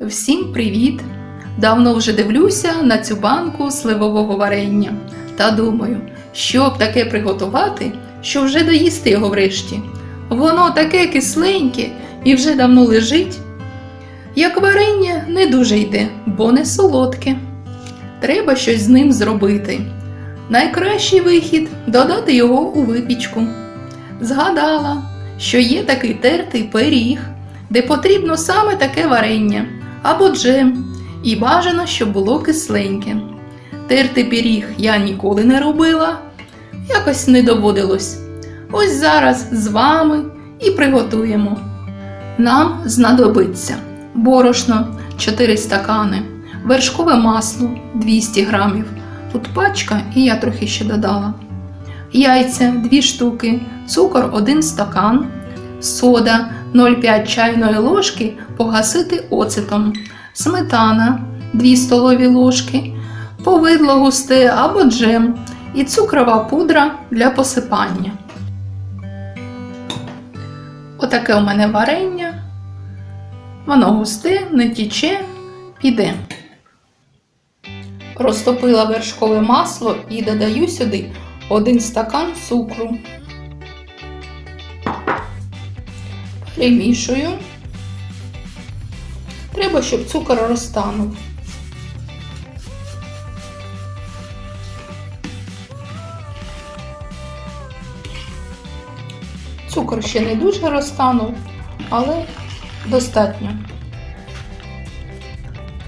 Всім привіт! Давно вже дивлюся на цю банку сливового варення та думаю, що б таке приготувати, що вже доїсти його врешті. Воно таке кисленьке і вже давно лежить. Як варення не дуже йде, бо не солодке. Треба щось з ним зробити. Найкращий вихід додати його у випічку. Згадала, що є такий тертий пиріг, де потрібно саме таке варення або джем, і бажано, щоб було кисленьке. Тертий пиріг я ніколи не робила, якось не доводилось. Ось зараз з вами і приготуємо. Нам знадобиться борошно 4 стакани, вершкове масло 200 грамів. Тут пачка, і я трохи ще додала. Яйця 2 штуки, цукор 1 стакан, сода 0,5 чайної ложки погасити оцетом, сметана 2 столові ложки, повидло густе або джем і цукрова пудра для посипання. Отаке у мене варення. Воно густе, не тіче, піде. Розтопила вершкове масло і додаю сюди один стакан цукру. Перемішую. Треба, щоб цукор розтанув. Цукор ще не дуже розтанув, але достатньо.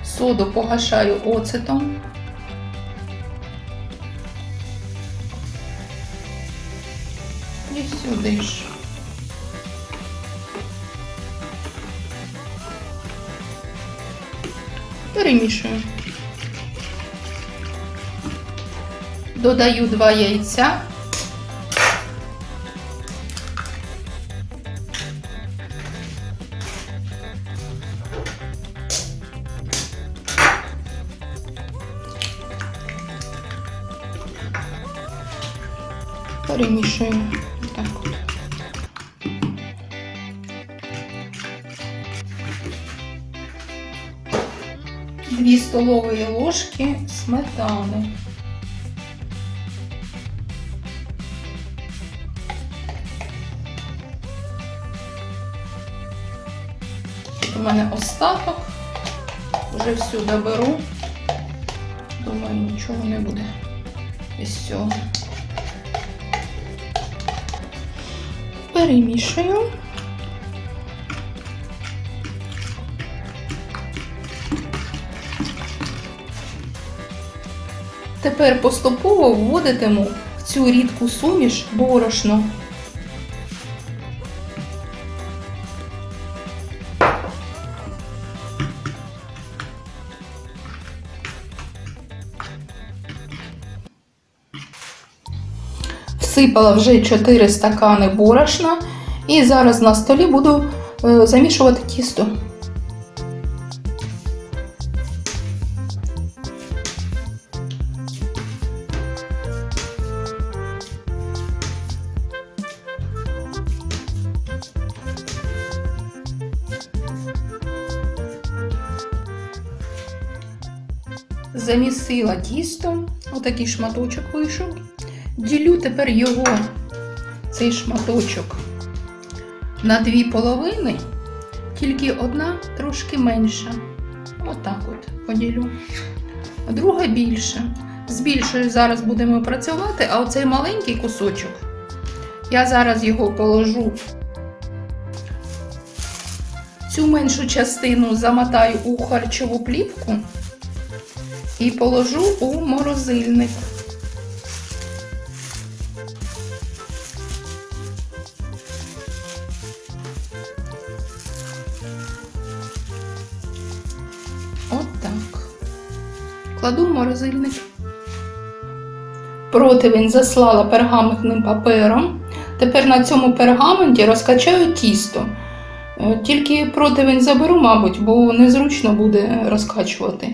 Соду погашаю оцетом. І сюди ж. Перемішую. Додаю два яйця. Перемішую. 2 столові ложки сметани. У мене остаток, вже всюди доберу. думаю, нічого не буде із цього. Перемішую. Тепер поступово вводитиму в цю рідку суміш борошно. Всипала вже 4 стакани борошна і зараз на столі буду е, замішувати тісто. Замісила тісто, отакий шматочок вийшов. Ділю тепер його, цей шматочок, на дві половини, тільки одна трошки менша. Отак от поділю. Друга більша. З більшою зараз будемо працювати, а оцей маленький кусочок, я зараз його положу. Цю меншу частину замотаю у харчову плівку і положу у морозильник. От. Кладу в морозильник. Противень заслала пергаментним папером. Тепер на цьому пергаменті розкачаю тісто. Е, Тільки противень заберу, мабуть, бо незручно буде розкачувати.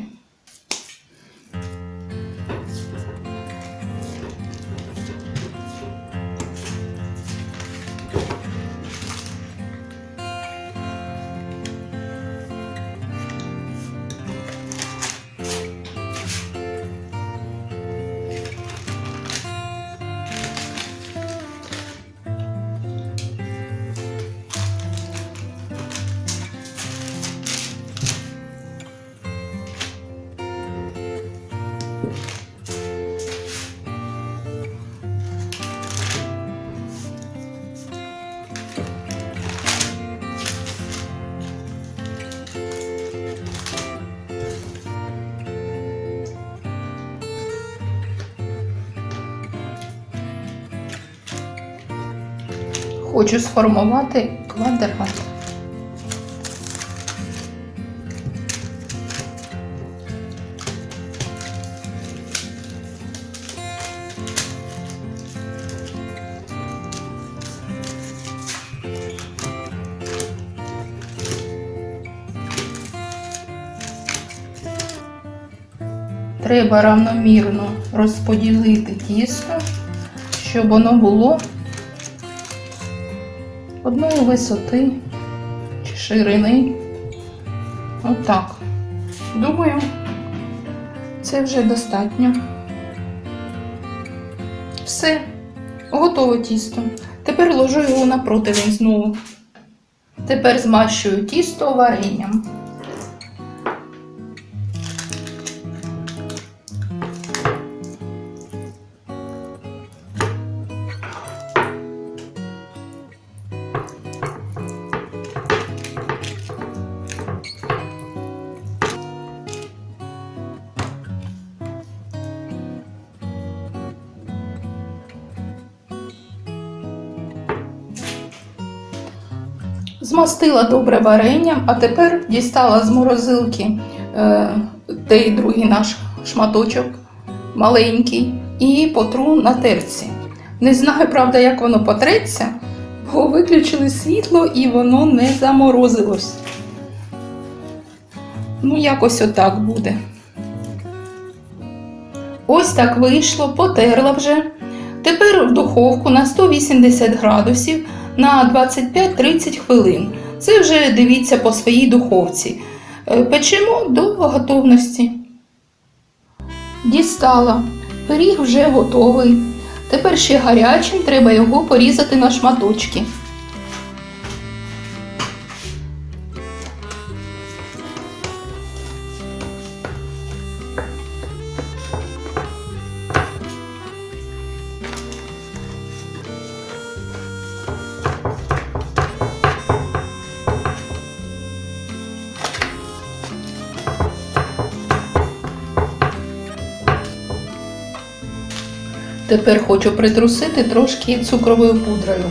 Хочу сформувати квадрат. Треба равномірно розподілити тісто, щоб воно було одної висоти чи ширини. Отак. Думаю, це вже достатньо. Все, готове тісто. Тепер ложу його на противень знову. Тепер змащую тісто варенням. Змастила добре варенням, а тепер дістала з морозилки е, той другий наш шматочок маленький і потру на терці. Не знаю, правда, як воно потреться, бо виключили світло і воно не заморозилось. Ну, якось отак буде. Ось так вийшло, потерла вже. Тепер в духовку на 180 градусів на 25-30 хвилин. Це вже дивіться по своїй духовці. Е, Печемо до готовності. Дістала. Пиріг вже готовий. Тепер ще гарячим треба його порізати на шматочки. Тепер хочу притрусити трошки цукровою пудрою.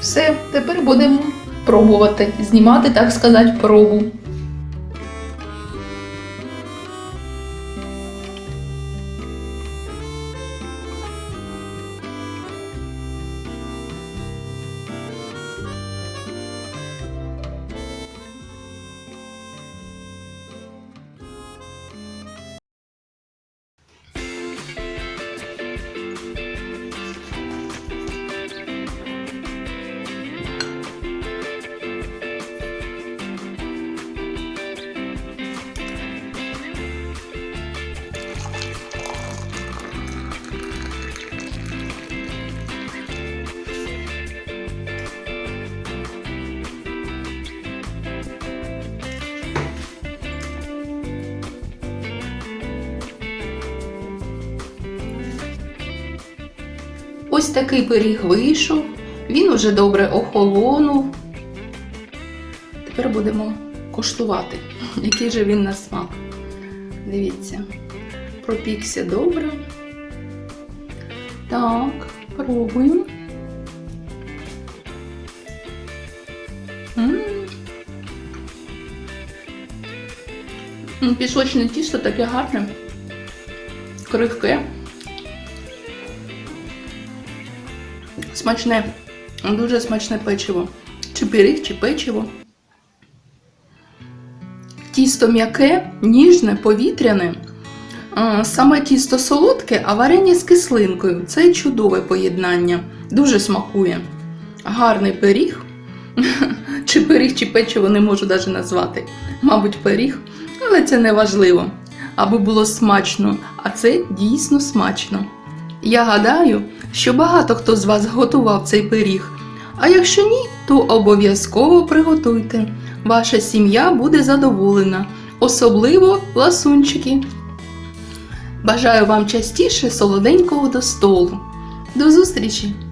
Все, тепер будемо пробувати, знімати, так сказати, пробу. Ось такий пиріг вийшов, він уже добре охолонув. Тепер будемо коштувати, який же він на смак. Дивіться, пропікся добре. Так, пробуємо. Пісочне тісто таке гарне, крихке. Смачне, дуже смачне печиво. Чи пиріг, чи печиво. Тісто м'яке, ніжне, повітряне. Саме тісто солодке, а варення з кислинкою. Це чудове поєднання. Дуже смакує. Гарний пиріг. Чи пиріг, чи печиво не можу навіть назвати. Мабуть, пиріг, але це не важливо. Аби було смачно, а це дійсно смачно. Я гадаю, що багато хто з вас готував цей пиріг. А якщо ні, то обов'язково приготуйте. Ваша сім'я буде задоволена, особливо ласунчики. Бажаю вам частіше солоденького до столу. До зустрічі!